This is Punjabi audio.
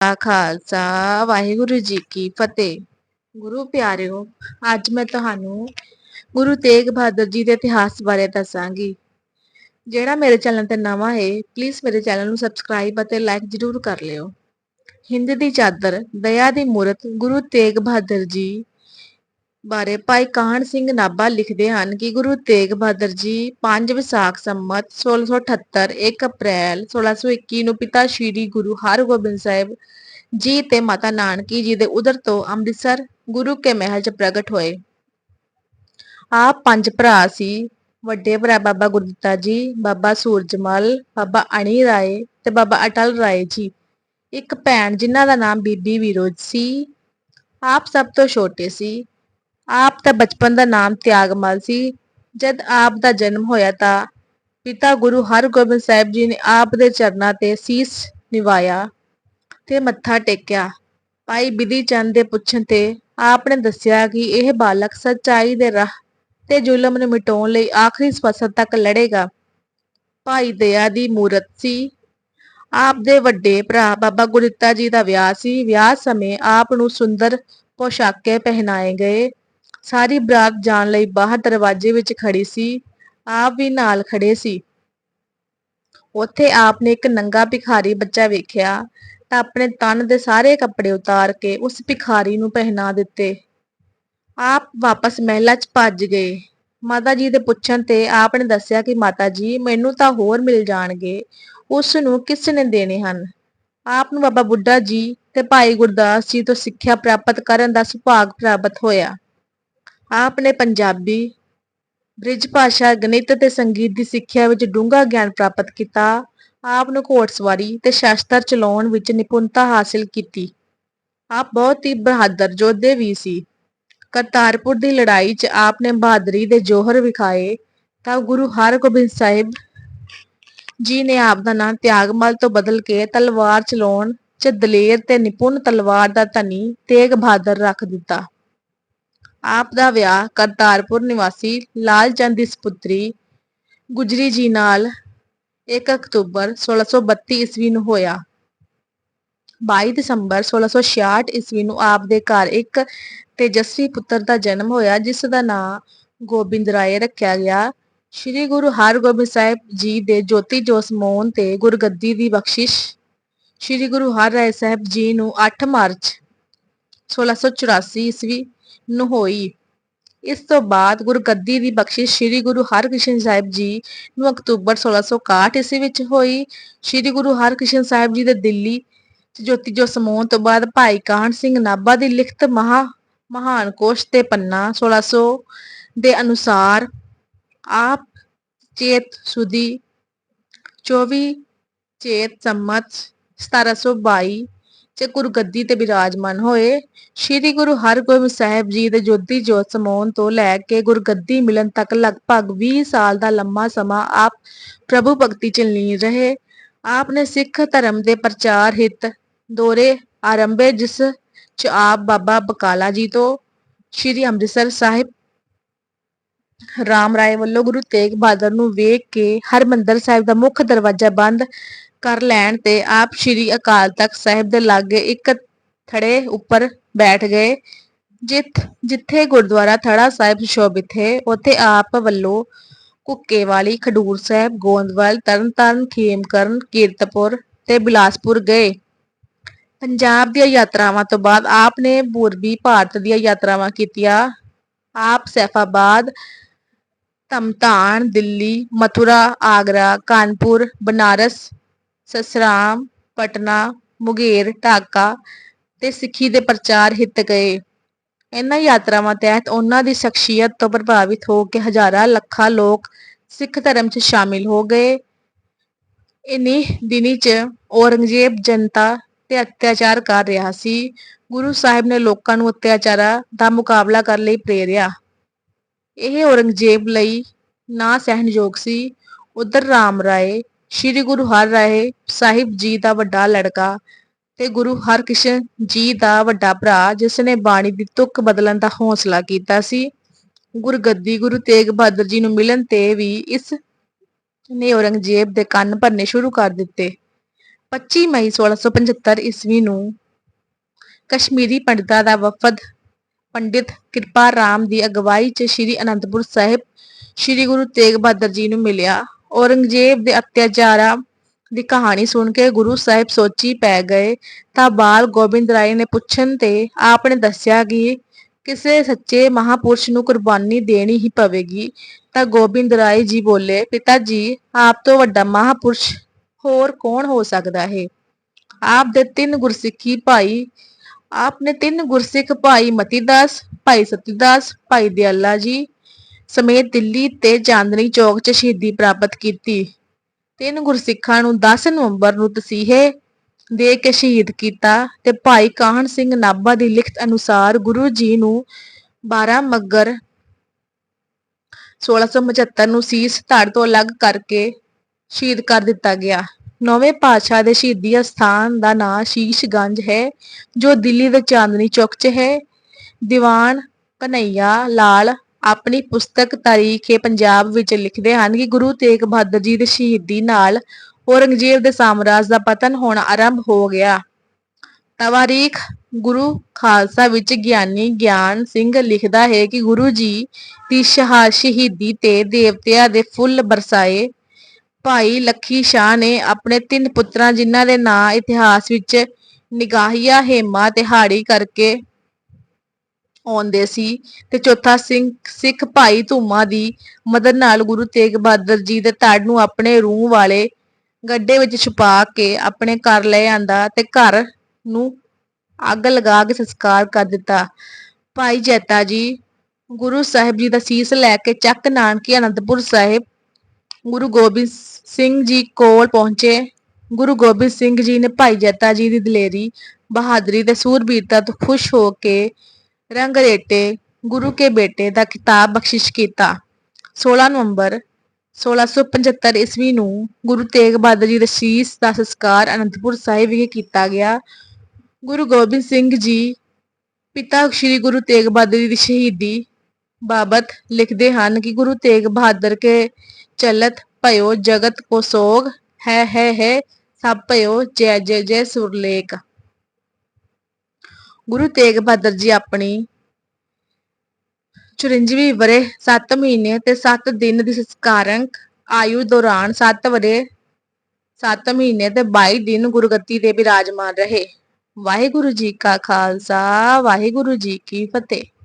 ਦਾ ਖਾਲਸਾ, ਵਾਹਿਗੁਰੂ ਜੀ ਕੀ ਫਤਿਹ। ਗੁਰੂ ਪਿਆਰਿਓ, ਅੱਜ ਮੈਂ ਤੁਹਾਨੂੰ ਗੁਰੂ ਤੇਗ ਬਹਾਦਰ ਜੀ ਦੇ ਇਤਿਹਾਸ ਬਾਰੇ ਦੱਸਾਂਗੀ। ਜਿਹੜਾ ਮੇਰੇ ਚੈਨਲ ਤੇ ਨਵਾਂ ਹੈ ਪਲੀਜ਼ ਮੇਰੇ ਚੈਨਲ ਨੂੰ ਸਬਸਕ੍ਰਾਈਬ ਅਤੇ ਲਾਈਕ ਜ਼ਰੂਰ ਕਰ ਲਿਓ। ਹਿੰਦ ਦੀ ਚਾਦਰ, ਦਇਆ ਦੀ ਮੂਰਤ, ਗੁਰੂ ਤੇਗ ਬਹਾਦਰ ਜੀ ਬਾਰੇ ਭਾਈ ਕਾਹਨ ਸਿੰਘ ਨਾਭਾ ਲਿਖਦੇ ਹਨ ਕਿ ਗੁਰੂ ਤੇਗ ਬਹਾਦਰ ਜੀ 5 ਵਿਸਾਖ ਸੰਮਤ 1678 1 ਅਪ੍ਰੈਲ 1621 ਨੂੰ ਪਿਤਾ ਸ਼੍ਰੀ ਗੁਰੂ ਹਰਗੋਬਿੰਦ ਸਾਹਿਬ ਜੀ ਤੇ ਮਾਤਾ ਨਾਨਕੀ ਜੀ ਦੇ ਉਦਰ ਤੋਂ ਅੰਮ੍ਰਿਤਸਰ ਗੁਰੂ ਕੇ ਮਹਿਲ 'ਚ ਪ੍ਰਗਟ ਹੋਏ। ਆਪ ਪੰਜ ਭਰਾ ਸੀ। ਵੱਡੇ ਭਰਾ ਬਾਬਾ ਗੁਰਦਿੱਤਾ ਜੀ, ਬਾਬਾ ਸੂਰਜਮਲ, ਬਾਬਾ ਅਣੀ ਰਾਏ ਤੇ ਬਾਬਾ ਅਟਲ ਰਾਏ ਜੀ। ਇੱਕ ਭੈਣ ਜਿਨ੍ਹਾਂ ਦਾ ਨਾਮ ਬੀਬੀ ਵਿਰੋਜ ਸੀ। ਆਪ ਸਭ ਤੋਂ ਛੋਟੇ ਸੀ। ਆਪ ਦਾ ਬਚਪਨ ਦਾ ਨਾਮ ਤਿਆਗਮਲ ਸੀ। ਜਦ ਆਪ ਦਾ ਜਨਮ ਹੋਇਆ ਤਾਂ ਪਿਤਾ ਗੁਰੂ ਹਰਗੋਬਿੰਦ ਸਾਹਿਬ ਜੀ ਨੇ ਆਪ ਦੇ ਚਰਨਾਂ ਤੇ ਸੀਸ ਨਿਵਾਇਆ ਤੇ ਮੱਥਾ ਟੇਕਿਆ। ਭਾਈ ਬਿਧੀ ਚੰਦ ਦੇ ਪੁੱਛਣ ਤੇ ਆਪ ਨੇ ਦੱਸਿਆ ਕਿ ਇਹ ਬਾਲਕ ਸੱਚਾਈ ਦੇ ਰਾਹ ਤੇ ਜ਼ੁਲਮ ਨੂੰ ਮਿਟਾਉਣ ਲਈ ਆਖਰੀ ਸਵਸਤ ਤੱਕ ਲੜੇਗਾ। ਭਾਈ ਦਇਆ ਦੀ ਮੂਰਤ ਸੀ। ਆਪ ਦੇ ਵੱਡੇ ਭਰਾ ਬਾਬਾ ਗੁਰਦਿੱਤਾ ਜੀ ਦਾ ਵਿਆਹ ਸੀ। ਵਿਆਹ ਸਮੇਂ ਆਪ ਨੂੰ ਸੁੰਦਰ ਪੋਸ਼ਾਕੇ ਪਹਿਨਾਏ ਗਏ। ਸਾਰੀ ਬਰਾਤ ਜਾਣ ਲਈ ਬਾਹਰ ਦਰਵਾਜ਼ੇ ਵਿੱਚ ਖੜੀ ਸੀ, ਆਪ ਵੀ ਨਾਲ ਖੜੇ ਸੀ। ਉੱਥੇ ਆਪ ਨੇ ਇੱਕ ਨੰਗਾ ਭਿਖਾਰੀ ਬੱਚਾ ਵੇਖਿਆ ਤਾਂ ਆਪਣੇ ਤਨ ਦੇ ਸਾਰੇ ਕੱਪੜੇ ਉਤਾਰ ਕੇ ਉਸ ਭਿਖਾਰੀ ਨੂੰ ਪਹਿਨਾ ਦਿੱਤੇ। ਆਪ ਵਾਪਸ ਮਹਿਲਾ 'ਚ ਭੱਜ ਗਏ। ਮਾਤਾ ਜੀ ਦੇ ਪੁੱਛਣ ਤੇ ਆਪ ਨੇ ਦੱਸਿਆ ਕਿ ਮਾਤਾ ਜੀ, ਮੈਨੂੰ ਤਾਂ ਹੋਰ ਮਿਲ ਜਾਣਗੇ, ਉਸ ਨੂੰ ਕਿਸ ਨੇ ਦੇਣੇ ਹਨ? ਆਪ ਨੂੰ ਬਾਬਾ ਬੁੱਢਾ ਜੀ ਤੇ ਭਾਈ ਗੁਰਦਾਸ ਜੀ ਤੋਂ ਸਿੱਖਿਆ ਪ੍ਰਾਪਤ ਕਰਨ ਦਾ ਸੁਭਾਗ ਪ੍ਰਾਪਤ ਹੋਇਆ। ਆਪ ਨੇ ਪੰਜਾਬੀ, ਬ੍ਰਿਜ ਭਾਸ਼ਾ, ਗਣਿਤ ਤੇ ਸੰਗੀਤ ਦੀ ਸਿੱਖਿਆ ਵਿੱਚ ਡੂੰਘਾ ਗਿਆਨ ਪ੍ਰਾਪਤ ਕੀਤਾ, ਆਪ ਨੂੰ ਘੋੜਸਵਾਰੀ ਤੇ ਸ਼ਸਤਰ ਚਲਾਉਣ ਵਿੱਚ ਨਿਪੁੰਨਤਾ ਹਾਸਲ ਕੀਤੀ। ਆਪ ਬਹੁਤ ਹੀ ਬਹਾਦਰ ਯੋਧੇ ਵੀ ਸੀ। ਕਰਤਾਰਪੁਰ ਦੀ ਲੜਾਈ 'ਚ ਆਪ ਨੇ ਬਹਾਦਰੀ ਦੇ ਜੋਹਰ ਵਿਖਾਏ ਤਾਂ ਗੁਰੂ ਹਰਗੋਬਿੰਦ ਸਾਹਿਬ ਜੀ ਨੇ ਆਪ ਦਾ ਨਾਮ ਤਿਆਗਮਲ ਤੋਂ ਬਦਲ ਕੇ ਤਲਵਾਰ ਚਲਾਉਣ 'ਚ ਦਲੇਰ ਤੇ ਨਿਪੁੰਨ ਤਲਵਾਰ ਦਾ ਧਨੀ ਤੇਗ ਬਹਾਦਰ ਰੱਖ ਦਿੱਤਾ। ਆਪ ਦਾ ਵਿਆਹ ਕਰਤਾਰਪੁਰ ਨਿਵਾਸੀ ਲਾਲ ਚੰਦ ਦੀ ਸੁਪੁੱਤਰੀ ਗੁਜਰੀ ਜੀ ਨਾਲ 1 ਅਕਤੂਬਰ 1632 ਈਸਵੀ ਨੂੰ ਹੋਇਆ। 22 ਦਸੰਬਰ 1666 ਈਸਵੀ ਨੂੰ ਆਪ ਦੇ ਘਰ ਇੱਕ ਤੇਜਸਵੀ ਪੁੱਤਰ ਦਾ ਜਨਮ ਹੋਇਆ, ਜਿਸ ਦਾ ਨਾਮ ਗੋਬਿੰਦ ਰਾਏ ਰੱਖਿਆ ਗਿਆ। ਸ੍ਰੀ ਗੁਰੂ ਹਰਗੋਬਿੰਦ ਸਾਹਿਬ ਜੀ ਦੇ ਜੋਤੀ ਜੋਤ ਮੋਹਨ ਤੇ ਗੁਰਗੱਦੀ ਦੀ ਬਖਸ਼ਿਸ਼ ਸ੍ਰੀ ਗੁਰੂ ਹਰ ਰਾਏ ਸਾਹਿਬ ਜੀ ਨੂੰ 8 ਮਾਰਚ 1684 ਈਸਵੀ ਨੂੰ ਹੋਈ ਇਸ ਤੋਂ ਬਾਅਦ ਗੁਰਗੱਦੀ ਦੀ ਬਖਸ਼ਿਸ਼ ਸ੍ਰੀ ਗੁਰੂ ਹਰਕ੍ਰਿਸ਼ਨ ਸਾਹਿਬ ਜੀ ਨੂੰ ਅਕਤੂਬਰ 1661 ਈਸਵੀ ਵਿੱਚ ਹੋਈ। ਸ੍ਰੀ ਗੁਰੂ ਹਰਕ੍ਰਿਸ਼ਨ ਸਾਹਿਬ ਜੀ ਦੇ ਦਿੱਲੀ ਜੋਤੀ ਜੋ ਸਮੂਹ ਤੋਂ ਬਾਅਦ ਭਾਈ ਕਾਹਨ ਸਿੰਘ ਨਾਭਾ ਦੀ ਲਿਖਤ ਮਹਾ ਮਹਾਨ ਕੋਸ਼ ਤੇ ਪੰਨਾ 1600 ਦੇ ਅਨੁਸਾਰ ਆਪ ਚੇਤ ਸੁਦੀ 24 ਚੇਤ ਸੰਮਤ 1722 ਚ ਗੁਰਗੱਦੀ ਤੇ ਬਿਰਾਜਮਾਨ ਹੋਏ, ਸ੍ਰੀ ਗੁਰੂ ਹਰਗੋਬਿੰਦ ਸਾਹਿਬ ਜੀ ਦੇ ਜੋਤੀ ਜੋਤ ਸਮੂਨ ਤੋਂ ਲੈ ਕੇ ਗੁਰਗੱਦੀ ਮਿਲਣ ਤੱਕ ਲਗਭਗ 20 ਸਾਲ ਦਾ ਲੰਮਾ ਸਮਾਂ ਆਪ ਪ੍ਰਭੂ ਭਗਤੀ ਚ ਲੀਨ ਰਹੇ। ਆਪ ਨੇ ਸਿੱਖ ਧਰਮ ਦੇ ਪ੍ਰਚਾਰ ਹਿੱਤ ਦੌਰੇ ਆਰੰਭੇ, ਜਿਸ ਚ ਆਪ ਬਾਬਾ ਬਕਾਲਾ ਜੀ ਤੋਂ ਸ੍ਰੀ ਅੰਮ੍ਰਿਤਸਰ ਸਾਹਿਬ ਰਾਮ ਰਾਏ ਵੱਲੋਂ ਗੁਰੂ ਤੇਗ ਬਹਾਦਰ ਨੂੰ ਵੇਖ ਕੇ ਹਰਮੰਦਰ ਸਾਹਿਬ ਦਾ ਮੁੱਖ ਦਰਵਾਜ਼ਾ ਬੰਦ ਕਰ ਲੈਣ ਤੇ ਆਪ ਸ੍ਰੀ ਅਕਾਲ ਤਖਤ ਸਾਹਿਬ ਦੇ ਲਾਗੇ ਇੱਕ ਥੜੇ ਉੱਪਰ ਬੈਠ ਗਏ, ਜਿੱਥ, ਜਿੱਥੇ ਗੁਰਦੁਆਰਾ ਥੜਾ ਸਾਹਿਬ ਸ਼ੋਭਿਤ ਹੈ, ਉੱਥੇ ਆਪ ਵੱਲੋਂ ਕੁੱਕੇਵਾਲੀ ਖਡੂਰ ਸਾਹਿਬ ਗੋਂਦਵਾਲ ਤਰਨਤਾਰਨ, ਖੇਮਕਰਨ, ਕੀਰਤਪੁਰ ਤੇ ਬਿਲਾਸਪੁਰ ਗਏ। ਪੰਜਾਬ ਦੀਆਂ ਯਾਤਰਾਵਾਂ ਤੋਂ ਬਾਅਦ ਆਪ ਨੇ ਪੂਰਬੀ ਭਾਰਤ ਦੀਆਂ ਯਾਤਰਾਵਾਂ ਕੀਤੀਆਂ। ਆਪ ਸੈਫਾਬਾਦ ਤਮਤਾਨ ਦਿੱਲੀ, ਮਥੁਰਾ, ਆਗਰਾ, ਕਾਨਪੁਰ, ਬਨਾਰਸ ਸਸਰਾਮ, ਪਟਨਾ, ਮੁਗੇਰ, ਢਾਕਾ ਤੇ ਸਿੱਖੀ ਦੇ ਪ੍ਰਚਾਰ ਹਿੱਤ ਗਏ। ਇਹਨਾਂ ਯਾਤਰਾਵਾਂ ਤਹਿਤ ਉਹਨਾਂ ਦੀ ਸ਼ਖਸੀਅਤ ਤੋਂ ਪ੍ਰਭਾਵਿਤ ਹੋ ਕੇ ਹਜ਼ਾਰਾਂ ਲੱਖਾਂ ਲੋਕ ਸਿੱਖ ਧਰਮ 'ਚ ਸ਼ਾਮਿਲ ਹੋ ਗਏ। ਇਨੀ ਦਿਨੀ 'ਚ ਔਰੰਗਜ਼ੇਬ ਜਨਤਾ ਤੇ ਅਤਿਆਚਾਰ ਕਰ ਰਿਹਾ ਸੀ। ਗੁਰੂ ਸਾਹਿਬ ਨੇ ਲੋਕਾਂ ਨੂੰ ਅਤਿਆਚਾਰਾਂ ਦਾ ਮੁਕਾਬਲਾ ਕਰਨ ਲਈ ਪ੍ਰੇਰਿਆ। ਇਹ ਔਰੰਗਜ਼ੇਬ ਲਈ ਨਾ ਸਹਿਣਯੋਗ ਸੀ। ਉਧਰ ਰਾਮ ਰਾਏ ਸ੍ਰੀ ਗੁਰੂ ਹਰ ਰਾਏ ਸਾਹਿਬ ਜੀ ਦਾ ਵੱਡਾ ਲੜਕਾ ਤੇ ਗੁਰੂ ਹਰਕ੍ਰਿਸ਼ਨ ਜੀ ਦਾ ਵੱਡਾ ਭਰਾ ਜਿਸ ਨੇ ਬਾਣੀ ਦੀ ਤੁਕ ਬਦਲਣ ਦਾ ਹੌਸਲਾ ਕੀਤਾ ਸੀ। ਗੁਰਗੱਦੀ ਗੁਰੂ ਤੇਗ ਬਹਾਦਰ ਜੀ ਨੂੰ ਮਿਲਣ ਤੇ ਵੀ ਇਸ ਨੇ ਔਰੰਗਜ਼ੇਬ ਦੇ ਕੰਨ ਭਰਨੇ ਸ਼ੁਰੂ ਕਰ ਦਿੱਤੇ। 25 ਮਈ 1675 ਈਸਵੀ ਨੂੰ ਕਸ਼ਮੀਰੀ ਪੰਡਿਤਾਂ ਦਾ ਵਫਦ ਪੰਡਿਤ ਕਿਰਪਾ ਰਾਮ ਦੀ ਅਗਵਾਈ 'ਚ ਸ੍ਰੀ ਅਨੰਦਪੁਰ ਸਾਹਿਬ ਸ੍ਰੀ ਗੁਰੂ ਤੇਗ ਬਹਾਦਰ ਜੀ ਨੂੰ ਮਿਲਿਆ। ਔਰੰਗਜ਼ੇਬ ਦੇ ਅਤਿਆਚਾਰਾਂ ਦੀ ਕਹਾਣੀ ਸੁਣ ਕੇ ਗੁਰੂ ਸਾਹਿਬ ਸੋਚੀ ਪੈ ਗਏ, ਤਾਂ ਬਾਲ ਗੋਬਿੰਦ ਰਾਏ ਨੇ ਪੁੱਛਣ ਤੇ ਆਪ ਨੇ ਦੱਸਿਆ ਕਿ ਕਿਸੇ ਸੱਚੇ ਮਹਾਪੁਰਸ਼ ਨੂੰ ਕੁਰਬਾਨੀ ਦੇਣੀ ਹੀ ਪਵੇਗੀ, ਤਾਂ ਗੋਬਿੰਦ ਰਾਏ ਜੀ ਬੋਲੇ ਪਿਤਾ ਜੀ ਆਪ ਤੋਂ ਵੱਡਾ ਮਹਾਪੁਰਸ਼ ਹੋਰ ਕੌਣ ਹੋ ਸਕਦਾ ਹੈ? ਆਪ ਦੇ ਤਿੰਨ ਗੁਰਸਿੱਖੀ ਭਾਈ ਆਪ ਨੇ ਤਿੰਨ ਗੁਰਸਿੱਖ ਭਾਈ ਮਤੀਦਾਸ, ਭਾਈ ਸਤੀਦਾਸ, ਭਾਈ ਦਿਆਲਾ ਜੀ ਸਮੇਤ ਦਿੱਲੀ ਤੇ ਚਾਂਦਨੀ ਚੌਕ 'ਚ ਸ਼ਹੀਦੀ ਪ੍ਰਾਪਤ ਕੀਤੀ। ਤਿੰਨ ਗੁਰਸਿੱਖਾਂ ਨੂੰ 10 ਨਵੰਬਰ ਨੂੰ ਤਸੀਹੇ ਦੇ ਕੇ ਸ਼ਹੀਦ ਕੀਤਾ ਤੇ ਭਾਈ ਕਾਹਨ ਸਿੰਘ ਨਾਭਾ ਦੀ ਲਿਖਤ ਅਨੁਸਾਰ ਗੁਰੂ ਜੀ ਨੂੰ 12 ਮੱਗਰ 1675 ਨੂੰ ਸੀਸ ਧੜ ਤੋਂ ਅਲੱਗ ਕਰਕੇ ਸ਼ਹੀਦ ਕਰ ਦਿੱਤਾ ਗਿਆ। ਨੌਵੇਂ ਪਾਤਸ਼ਾਹ ਦੇ ਸ਼ਹੀਦੀ ਅਸਥਾਨ ਦਾ ਨਾਂ ਸ਼ੀਸ਼ਗੰਜ ਹੈ, ਜੋ ਦਿੱਲੀ ਦੇ ਚਾਂਦਨੀ ਚੌਕ 'ਚ ਹੈ। ਦੀਵਾਨ ਕਨਈਆ ਲਾਲ ਆਪਣੀ ਪੁਸਤਕ ਤਾਰੀਖੇ ਪੰਜਾਬ ਵਿੱਚ ਲਿਖਦੇ ਹਨ ਕਿ ਗੁਰੂ ਤੇਗ ਬਹਾਦਰ ਜੀ ਦੀ ਸ਼ਹੀਦੀ ਨਾਲ ਔਰੰਗਜ਼ੇਬ ਦੇ ਸਾਮਰਾਜ ਦਾ ਪਤਨ ਹੋਣਾ ਆਰੰਭ ਹੋ ਗਿਆ। ਤਵਾਰੀਖ ਗੁਰੂ ਖਾਲਸਾ ਵਿੱਚ ਗਿਆਨੀ ਗਿਆਨ ਸਿੰਘ ਲਿਖਦਾ ਹੈ ਕਿ ਗੁਰੂ ਜੀ ਦੀ ਸ਼ਹਾ- ਸ਼ਹੀਦੀ ਤੇ ਦੇਵਤਿਆਂ ਦੇ ਫੁੱਲ ਬਰਸਾਏ। ਭਾਈ ਲੱਖੀ ਸ਼ਾਹ ਨੇ ਆਪਣੇ ਤਿੰਨ ਪੁੱਤਰਾਂ ਜਿਨ੍ਹਾਂ ਦੇ ਨਾਂ ਇਤਿਹਾਸ ਵਿੱਚ ਨਿਗਾਹੀਆ ਹੇਮਾ ਤੇ ਹਾੜੀ ਕਰਕੇ ਆਉਂਦੇ ਸੀ ਤੇ ਚੌਥਾ ਸਿੰਘ, ਸਿੱਖ ਭਾਈ ਧੂਮਾ ਦੀ ਮਦਦ ਨਾਲ ਗੁਰੂ ਤੇਗ ਬਹਾਦਰ ਜੀ ਦੇ ਧੜ ਨੂੰ ਆਪਣੇ ਰੂਹ ਵਾਲੇ ਗੱਡੇ ਵਿੱਚ ਛੁਪਾ ਕੇ ਆਪਣੇ ਘਰ ਲੈ ਆਂਦਾ ਤੇ ਘਰ ਨੂੰ ਅੱਗ ਲਗਾ ਕੇ ਸੰਸਕਾਰ ਕਰ ਦਿੱਤਾ। ਭਾਈ ਜੈਤਾ ਜੀ, ਗੁਰੂ ਸਾਹਿਬ ਜੀ ਦਾ ਸੀਸ ਲੈ ਕੇ ਚੱਕ ਨਾਨਕੀ ਅਨੰਦਪੁਰ ਸਾਹਿਬ ਗੁਰੂ ਗੋਬਿੰਦ ਸਿੰਘ ਜੀ ਕੋਲ ਪਹੁੰਚੇ। ਗੁਰੂ ਗੋਬਿੰਦ ਸਿੰਘ ਜੀ ਨੇ ਭਾਈ ਜੈਤਾ ਜੀ ਦੀ ਦਲੇਰੀ, ਬਹਾਦਰੀ ਤੇ ਸੂਰਬੀਰਤਾ ਤੋਂ ਖੁਸ਼ ਹੋ ਕੇ ਰੰਗਰੇਟੇ ਗੁਰੂ ਕੇ ਬੇਟੇ ਦਾ ਖਿਤਾਬ ਬਖਸ਼ਿਸ਼ ਕੀਤਾ। 16 ਨਵੰਬਰ 1675 ਈਸਵੀ ਨੂੰ ਗੁਰੂ ਤੇਗ ਬਹਾਦਰ ਜੀ ਦੇ ਸੀਸ ਦਾ ਸੰਸਕਾਰ ਅਨੰਦਪੁਰ ਸਾਹਿਬ ਵਿਖੇ ਕੀਤਾ ਗਿਆ। ਗੁਰੂ ਗੋਬਿੰਦ ਸਿੰਘ ਜੀ ਪਿਤਾ ਸ੍ਰੀ ਗੁਰੂ ਤੇਗ ਬਹਾਦਰ ਜੀ ਦੀ ਸ਼ਹੀਦੀ ਬਾਬਤ ਲਿਖਦੇ ਹਨ ਕਿ ਗੁਰੂ ਤੇਗ ਬਹਾਦਰ ਕੇ ਚਲਤ ਭਇਓ ਜਗਤ ਕੋ ਸੋਗ, ਹੈ ਹੈ ਹੈ, ਸਭ ਭਇਓ ਜੈ ਜੈ ਜੈ ਸੁਰਲੇਖ। ਗੁਰੂ ਤੇਗ ਬਹਾਦਰ ਜੀ ਆਪਣੀ 94 ਵਰੇ 7 ਮਹੀਨੇ ਤੇ 7 ਦਿਨ ਦੀ ਸੰਸਕਾਰਕ ਆਯੂ ਦੌਰਾਨ 7 ਵਰੇ 7 ਮਹੀਨੇ ਤੇ 22 ਦਿਨ ਗੁਰਗੱਦੀ ਦੇ ਵਿਰਾਜਮਾਨ ਰਹੇ। ਵਾਹਿਗੁਰੂ ਜੀ ਕਾ ਖਾਲਸਾ, ਵਾਹਿਗੁਰੂ ਜੀ ਕੀ ਫਤਿਹ।